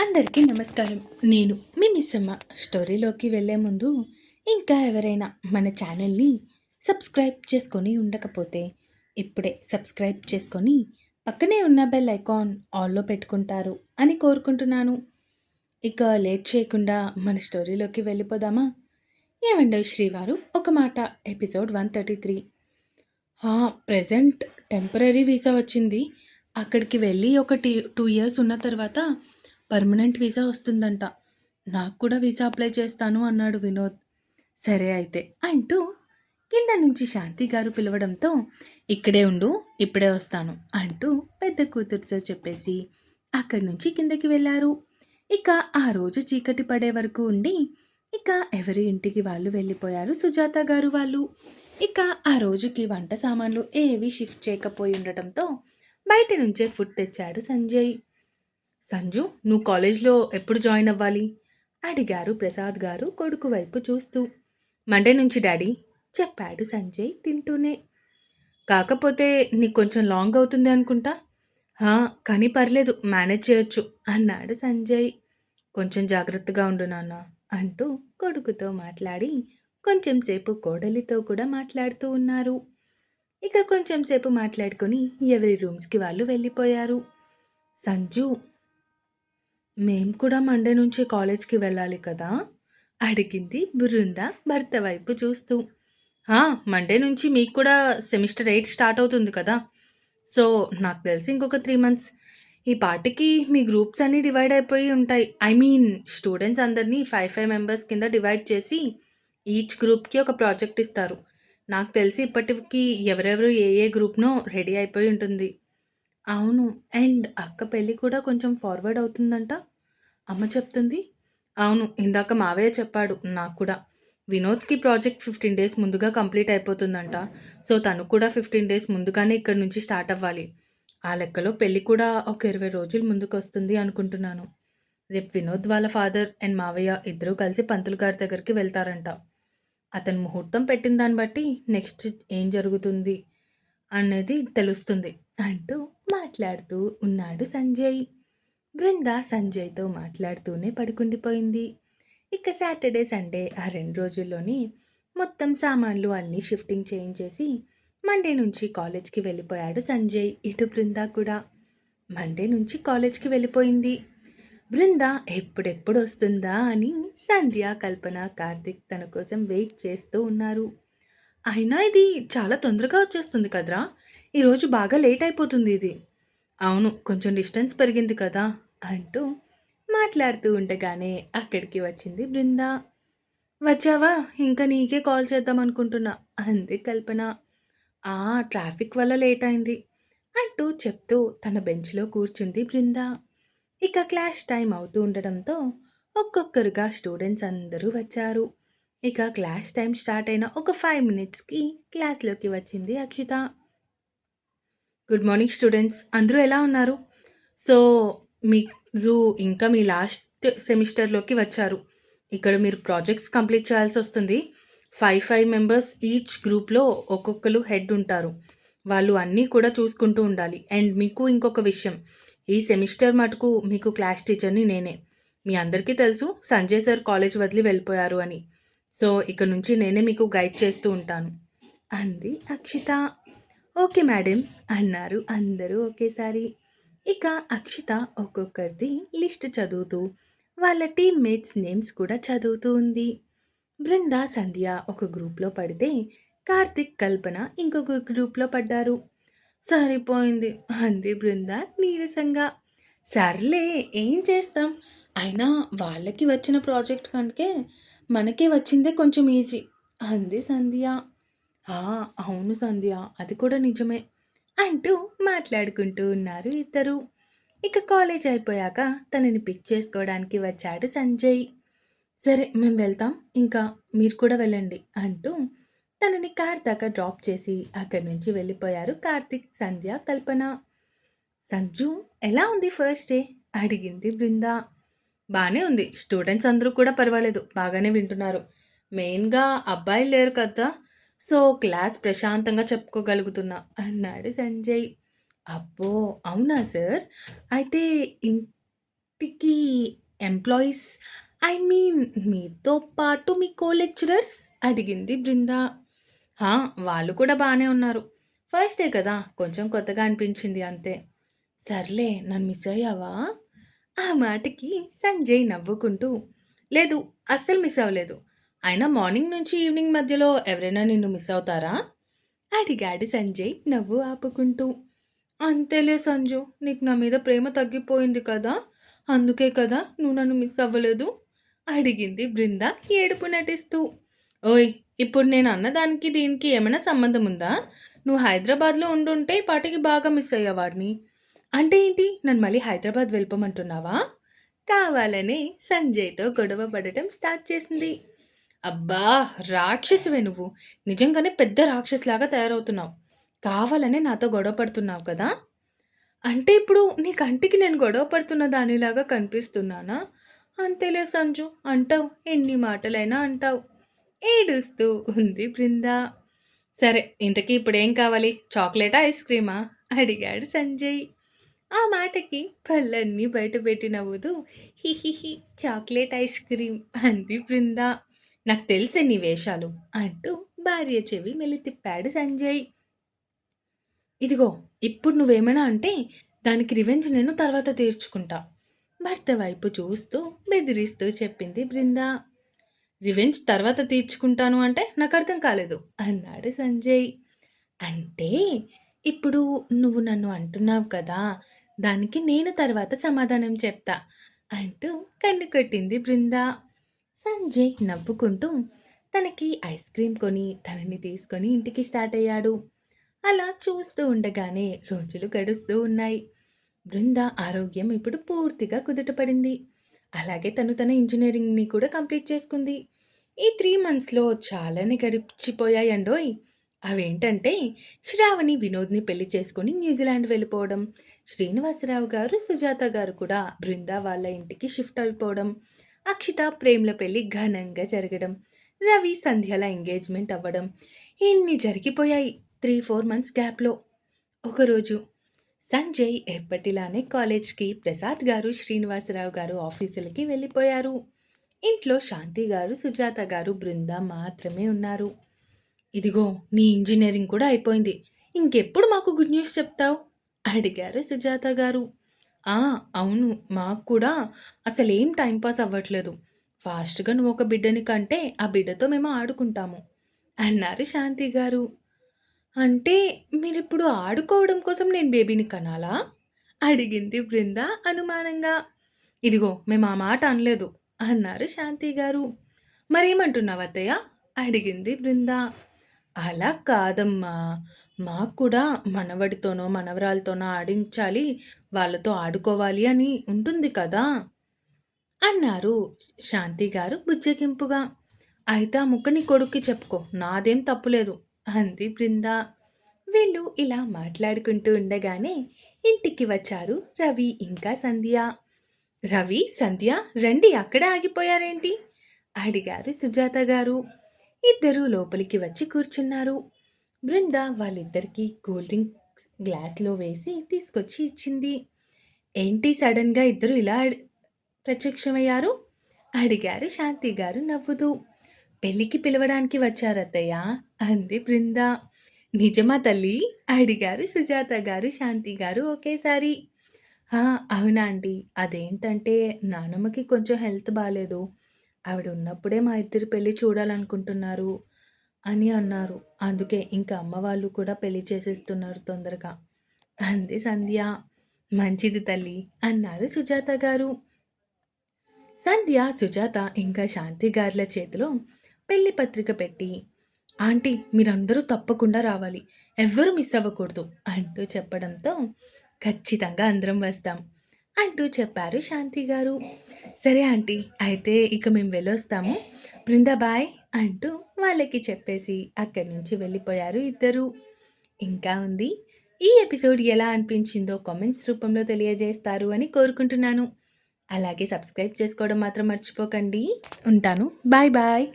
అందరికీ నమస్కారం. నేను మీ మిస్సమ్మ. స్టోరీలోకి వెళ్ళే ముందు ఇంకా ఎవరైనా మన ఛానల్ని సబ్స్క్రైబ్ చేసుకొని ఉండకపోతే ఇప్పుడే సబ్స్క్రైబ్ చేసుకొని పక్కనే ఉన్న బెల్ ఐకాన్ ఆల్లో పెట్టుకుంటారు అని కోరుకుంటున్నాను. ఇక లేట్ చేయకుండా మన స్టోరీలోకి వెళ్ళిపోదామా? ఏమండో శ్రీవారు? ఒక మాట. Episode one thirty three. Present temporary visa వచ్చింది. అక్కడికి వెళ్ళి ఒక టీ టూ ఇయర్స్ ఉన్న తర్వాత పర్మనెంట్ వీసా వస్తుందంట. నాకు కూడా వీసా అప్లై చేస్తాను అన్నాడు వినోద్. సరే అయితే అంటూ కింద నుంచి శాంతి గారు పిలవడంతో ఇక్కడే ఉండు ఇప్పుడే వస్తాను అంటూ పెద్ద కూతురుతో చెప్పేసి అక్కడి నుంచి కిందకి వెళ్ళారు. ఇక ఆ రోజు చీకటి పడే వరకు ఉండి ఇక ఎవరి ఇంటికి వాళ్ళు వెళ్ళిపోయారు సుజాత గారు వాళ్ళు. ఇక ఆ రోజుకి వంట సామాన్లు ఏవి షిఫ్ట్ చేయకపోయి ఉండటంతో బయట నుంచే ఫుడ్ తెచ్చాడు సంజయ్. సంజు నువ్వు కాలేజ్లో ఎప్పుడు జాయిన్ అవ్వాలి? అడిగారు ప్రసాద్ గారు కొడుకు వైపు చూస్తూ. మండే నుంచి డాడీ చెప్పాడు సంజయ్ తింటూనే. కాకపోతే నీకు కొంచెం లాంగ్ అవుతుంది అనుకుంటా? హా కానీ పర్లేదు మేనేజ్ చేయొచ్చు అన్నాడు సంజయ్. కొంచెం జాగ్రత్తగా ఉండు నాన్న అంటూ కొడుకుతో మాట్లాడి కొంచెం సేపు కోడలితో కూడా మాట్లాడుతూ ఉన్నారు. ఇక కొంచెం సేపు మాట్లాడుకొని ఎవరి రూమ్స్కి వాళ్ళు వెళ్ళిపోయారు. సంజు మేం కూడా మండే నుంచి కాలేజ్కి వెళ్ళాలి కదా? అడిగింది బృంద భర్త వైపు చూస్తూ. మండే నుంచి మీకు కూడా సెమిస్టర్ ఎయిట్ స్టార్ట్ అవుతుంది కదా? సో నాకు తెలిసి ఇంకొక త్రీ మంత్స్. ఈ పార్టీకి మీ గ్రూప్స్ అన్నీ డివైడ్ అయిపోయి ఉంటాయి. ఐ మీన్ స్టూడెంట్స్ అందరినీ ఫైవ్ ఫైవ్ మెంబర్స్ కింద డివైడ్ చేసి ఈచ్ గ్రూప్కి ఒక ప్రాజెక్ట్ ఇస్తారు. నాకు తెలిసి ఇప్పటికి ఎవరెవరు ఏ ఏ గ్రూప్నో రెడీ అయిపోయి ఉంటుంది. అవును. అండ్ అక్క పెళ్ళి కూడా కొంచెం ఫార్వర్డ్ అవుతుందంట. అమ్మ చెప్తుంది అవును ఇందాక మావయ్య చెప్పాడు నాకు కూడా. వినోద్కి ప్రాజెక్ట్ ఫిఫ్టీన్ డేస్ ముందుగా కంప్లీట్ అయిపోతుందంట. సో తను కూడా ఫిఫ్టీన్ డేస్ ముందుగానే ఇక్కడ నుంచి స్టార్ట్ అవ్వాలి. ఆ లెక్కలో పెళ్ళి కూడా ఒక ఇరవై రోజులు ముందుకు వస్తుంది అనుకుంటున్నాను. రేపు వినోద్ వాళ్ళ ఫాదర్ అండ్ మావయ్య ఇద్దరూ కలిసి పంతులు గారి దగ్గరికి వెళ్తారంట. అతను ముహూర్తం పెట్టిన దాన్ని బట్టి నెక్స్ట్ ఏం జరుగుతుంది? అనేది తెలుస్తుంది అంటూ మాట్లాడుతూ ఉన్నాడు సంజయ్. బృంద సంజయ్తో మాట్లాడుతూనే పడుకుండిపోయింది. ఇక సాటర్డే సండే ఆ రెండు రోజుల్లోనే మొత్తం సామాన్లు అన్నీ షిఫ్టింగ్ చేయించేసి మండే నుంచి కాలేజ్కి వెళ్ళిపోయాడు సంజయ్ ఇటు బృంద కూడా. మండే నుంచి కాలేజ్కి వెళ్ళిపోయింది. బృంద ఎప్పుడెప్పుడు వస్తుందా అని సంధ్య కల్పన కార్తిక్ తన కోసం వెయిట్ చేస్తూ ఉన్నారు. అయినా ఇది చాలా తొందరగా వచ్చేస్తుంది కదరా? ఈరోజు బాగా లేట్ అయిపోతుంది ఇది. అవును కొంచెం డిస్టెన్స్ పెరిగింది కదా అంటూ మాట్లాడుతూ ఉండగానే అక్కడికి వచ్చింది బృంద. వచ్చావా? ఇంకా నీకే కాల్ చేద్దాం అనుకుంటున్నా అంది కల్పన. ఆ ట్రాఫిక్ వల్ల లేట్ అయింది అంటూ చెప్తూ తన బెంచ్లో కూర్చుంది బృంద. ఇక క్లాస్ టైం అవుతూ ఉండడంతో ఒక్కొక్కరుగా స్టూడెంట్స్ అందరూ వచ్చారు. ఇక క్లాస్ టైం స్టార్ట్ అయిన ఒక ఫైవ్ మినిట్స్కి క్లాస్లోకి వచ్చింది అక్షిత. Good morning students. అందరూ ఎలా ఉన్నారు? సో మీరు ఇంకా మీ లాస్ట్ సెమిస్టర్లోకి వచ్చారు. ఇక్కడ మీరు ప్రాజెక్ట్స్ కంప్లీట్ చేయాల్సి వస్తుంది. ఫైవ్ ఫైవ్ మెంబర్స్ ఈచ్ గ్రూప్లో ఒక్కొక్కరు హెడ్ ఉంటారు. వాళ్ళు అన్నీ కూడా చూసుకుంటూ ఉండాలి. అండ్ మీకు ఇంకొక విషయం. ఈ సెమిస్టర్ మటుకు మీకు క్లాస్ టీచర్ని నేనే. మీ అందరికీ తెలుసు సంజయ్ సార్ కాలేజ్ వదిలి వెళ్ళిపోయారు అని. సో ఇక నుంచి నేనే మీకు గైడ్ చేస్తూ ఉంటాను. అంది అక్షిత. ఓకే మేడం అన్నారు అందరూ ఒకేసారి. ఇక అక్షిత ఒక్కొక్కరిది లిస్ట్ చదువుతూ వాళ్ళ టీమ్మేట్స్ నేమ్స్ కూడా చదువుతూ ఉంది. బృంద సంధ్య ఒక గ్రూప్లో పడితే కార్తిక్ కల్పన ఇంకొక గ్రూప్లో పడ్డారు. సరిపోయింది అంది బృంద నీరసంగా. సర్లే ఏం చేస్తాం? అయినా వాళ్ళకి వచ్చిన ప్రాజెక్ట్ కంటే మనకే వచ్చిందే కొంచెం ఈజీ అంది సంధ్య. అవును సంధ్య అది కూడా నిజమే అంటూ మాట్లాడుకుంటూ ఉన్నారు ఇద్దరు. ఇక కాలేజ్ అయిపోయాక తనని పిక్ చేసుకోవడానికి వచ్చాడు సంజయ్. సరే మేము వెళ్తాం ఇంకా మీరు కూడా వెళ్ళండి అంటూ తనని కార్ దాకా డ్రాప్ చేసి అక్కడి నుంచి వెళ్ళిపోయారు కార్తిక్ సంధ్య కల్పన. సంజు ఎలా ఉంది ఫస్ట్ డే అడిగింది బృందా. బాగానే ఉంది. స్టూడెంట్స్ అందరూ కూడా పర్వాలేదు. బాగానే వింటున్నారు. మెయిన్గా అబ్బాయిలు లేరు కదా. సో క్లాస్ ప్రశాంతంగా చెప్పుకోగలుగుతున్నా. అన్నాడు సంజయ్. అబ్బో! అవునా సార్? అయితే ఇంటికి ఎంప్లాయీస్ ఐ మీన్ మీతో పాటు మీ కో లెక్చరర్స్ అడిగింది బృందా. వాళ్ళు కూడా బాగానే ఉన్నారు. ఫస్ట్ డే కదా. కొంచెం కొత్తగా అనిపించింది అంతే. సర్లే నన్ను మిస్ అయ్యావా? ఆ మాటకి సంజయ్ నవ్వుకుంటూ లేదు అస్సలు మిస్ అవ్వలేదు. అయినా మార్నింగ్ నుంచి ఈవినింగ్ మధ్యలో ఎవరైనా నిన్ను మిస్ అవుతారా? అడిగాడు సంజయ్ నవ్వు ఆపుకుంటూ. అంతేలే సంజు నీకు నా మీద ప్రేమ తగ్గిపోయింది కదా అందుకే కదా నువ్వు నన్ను మిస్ అవ్వలేదు? అడిగింది బృంద ఏడుపు నటిస్తూ. ఓయ్ ఇప్పుడు నేను అన్నదానికి దీనికి ఏమైనా సంబంధం ఉందా? నువ్వు హైదరాబాద్లో ఉండుంటే పాటికి బాగా మిస్ అయ్యేవాడిని. అంటే ఏంటి? నన్ను మళ్ళీ హైదరాబాద్ వెళ్ళిపోమంటున్నావా? కావాలని సంజయ్తో గొడవ పడటం స్టార్ట్ చేసింది. అబ్బా! రాక్షసివే నువ్వు. నిజంగానే పెద్ద రాక్షసులాగా తయారవుతున్నావు. కావాలనే నాతో గొడవ పడుతున్నావు కదా? అంటే ఇప్పుడు నీ కంటికి నేను గొడవ పడుతున్న దానిలాగా కనిపిస్తున్నానా? అంతేలే సంజు. అంటావు. ఎన్ని మాటలైనా అంటావు. ఏడుస్తూ ఉంది బృంద. సరే ఇంతకీ ఇప్పుడేం కావాలి? చాక్లెటా ఐస్ క్రీమా? అడిగాడు సంజయ్. ఆ మాటకి పళ్ళన్నీ బయట పెట్టి నవ్వుతూ హిహిహి చాక్లెట్ ఐస్ క్రీమ్ అంది బృంద. నాకు తెలిసే నీ వేషాలు అంటూ భార్య చెవి మెల్లి తిప్పాడు సంజయ్. ఇదిగో ఇప్పుడు నువ్వేమైనా అంటే దానికి రివెంజ్ నేను తర్వాత తీర్చుకుంటా భర్త వైపు చూస్తూ బెదిరిస్తూ చెప్పింది బృంద. రివెంజ్ తర్వాత తీర్చుకుంటాను అంటే నాకు అర్థం కాలేదు అన్నాడు సంజయ్. అంటే ఇప్పుడు నువ్వు నన్ను అంటున్నావు కదా దానికి నేను తర్వాత సమాధానం చెప్తా అంటూ కన్ను కొట్టింది బృంద. సంజయ్ నవ్వుకుంటూ తనకి ఐస్ క్రీమ్ కొని తనని తీసుకొని ఇంటికి స్టార్ట్ అయ్యాడు. అలా చూస్తూ ఉండగానే రోజులు గడుస్తూ ఉన్నాయి. బృంద ఆరోగ్యం ఇప్పుడు పూర్తిగా కుదుటపడింది. అలాగే తను తన ఇంజనీరింగ్ని కూడా కంప్లీట్ చేసుకుంది. ఈ త్రీ మంత్స్లో చాలానే గడిచిపోయాయండోయ్. అవేంటంటే శ్రావణి వినోద్ని పెళ్ళి చేసుకుని న్యూజిలాండ్ వెళ్ళిపోవడం శ్రీనివాసరావు గారు సుజాత గారు కూడా బృందా వాళ్ళ ఇంటికి షిఫ్ట్ అయిపోవడం అక్షిత ప్రేమ్ల పెళ్ళి ఘనంగా జరగడం రవి సంధ్యల ఎంగేజ్మెంట్ అవ్వడం ఇన్ని జరిగిపోయాయి త్రీ ఫోర్ మంత్స్ గ్యాప్లో. ఒకరోజు సంజయ్ ఎప్పటిలానే కాలేజ్కి ప్రసాద్ గారు శ్రీనివాసరావు గారు ఆఫీసులకి వెళ్ళిపోయారు. ఇంట్లో శాంతి గారు సుజాత గారు బృంద మాత్రమే ఉన్నారు. ఇదిగో నీ ఇంజనీరింగ్ కూడా అయిపోయింది. ఇంకెప్పుడు మాకు గుడ్ న్యూస్ చెప్తావు? అడిగారు సుజాత గారు. ఆ అవును మాకు కూడా అసలేం టైంపాస్ అవ్వట్లేదు. ఫాస్ట్గా నువ్వు ఒక బిడ్డని కంటే ఆ బిడ్డతో మేము ఆడుకుంటాము అన్నారు శాంతి గారు. అంటే మీరిప్పుడు ఆడుకోవడం కోసం నేను బేబీని కనాలా? అడిగింది బృంద అనుమానంగా. ఇదిగో మేము ఆ మాట అనలేదు అన్నారు శాంతి గారు. మరేమంటున్నావు అత్తయ్య? అడిగింది బృందా. అలా కాదమ్మా. మాకు కూడా మనవడితోనో మనవరాలతోనో ఆడించాలి వాళ్ళతో ఆడుకోవాలి అని ఉంటుంది కదా? అన్నారు శాంతి గారు బుజ్జగింపుగా. అయితే ఆ ముక్కని కొడుక్కి చెప్పుకో నాదేం తప్పులేదు అంది బృంద. వీళ్ళు ఇలా మాట్లాడుకుంటూ ఉండగానే ఇంటికి వచ్చారు రవి ఇంకా సంధ్య. రవి సంధ్య రండి అక్కడే ఆగిపోయారేంటి? అడిగారు సుజాత గారు. ఇద్దరూ లోపలికి వచ్చి కూర్చున్నారు. బృంద వాళ్ళిద్దరికీ కూల్ డ్రింక్ గ్లాస్లో వేసి తీసుకొచ్చి ఇచ్చింది. ఏంటి సడన్గా ఇద్దరు ఇలా ప్రత్యక్షమయ్యారు? అడిగారు శాంతి గారు నవ్వుతూ. పెళ్ళికి పిలవడానికి వచ్చారత్తయ్య అంది బృంద. నిజమా తల్లి? అడిగారు సుజాత గారు శాంతి గారు ఒకేసారి. అవునా అండి. అదేంటంటే నానమ్మకి కొంచెం హెల్త్ బాగాలేదు ఆవిడ ఉన్నప్పుడే మా ఇద్దరు పెళ్ళి చూడాలనుకుంటున్నారు అని అన్నారు. అందుకే ఇంకా అమ్మ వాళ్ళు కూడా పెళ్ళి చేసేస్తున్నారు తొందరగా. అంది సంధ్య. మంచిది తల్లి అన్నారు సుజాత గారు. సంధ్య సుజాత ఇంకా శాంతి గారుల చేతిలో పెళ్ళి పత్రిక పెట్టి ఆంటీ మీరందరూ తప్పకుండా రావాలి. ఎవ్వరూ మిస్ అవ్వకూడదు అంటూ చెప్పడంతో ఖచ్చితంగా అందరం వస్తాం. అంటూ చెప్పారు శాంతి గారు. సరే ఆంటీ అయితే ఇక మేము వెళ్ళొస్తాము. బృందాబాయ్ అంటూ వాళ్ళకి చెప్పేసి అక్కడి నుంచి వెళ్ళిపోయారు ఇద్దరు. ఇంకా ఉంది ఈ ఎపిసోడ్ ఎలా అనిపించిందో కామెంట్స్ రూపంలో తెలియజేస్తారు అని కోరుకుంటున్నాను. అలాగే సబ్స్క్రైబ్ చేసుకోవడం మాత్రం మర్చిపోకండి. ఉంటాను. Bye bye.